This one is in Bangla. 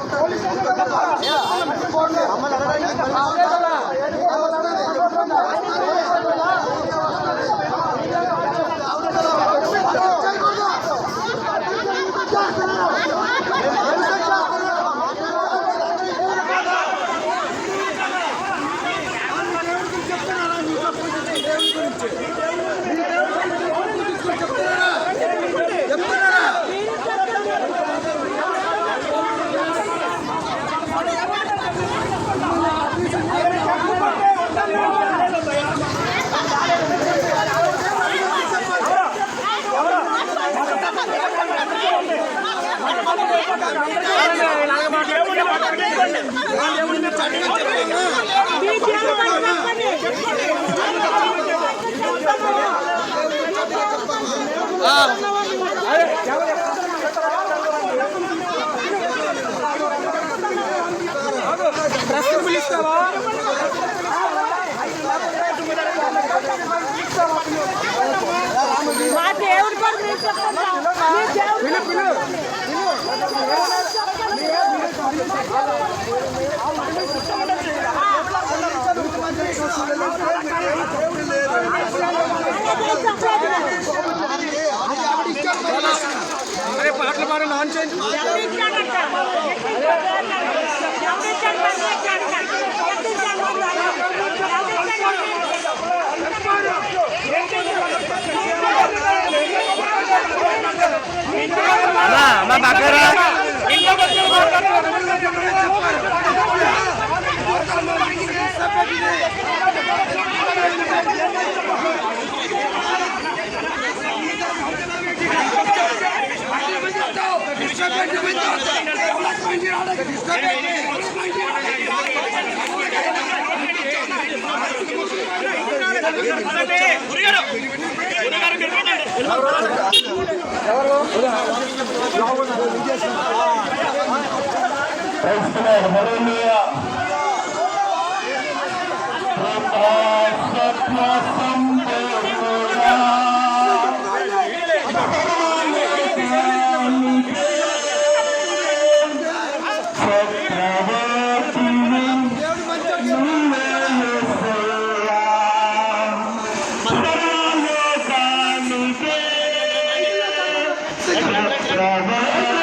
పోలీసు కూడా మీరు చెప్పండి మీ దేవుడు না আমার বাঘেরা చేయండి الله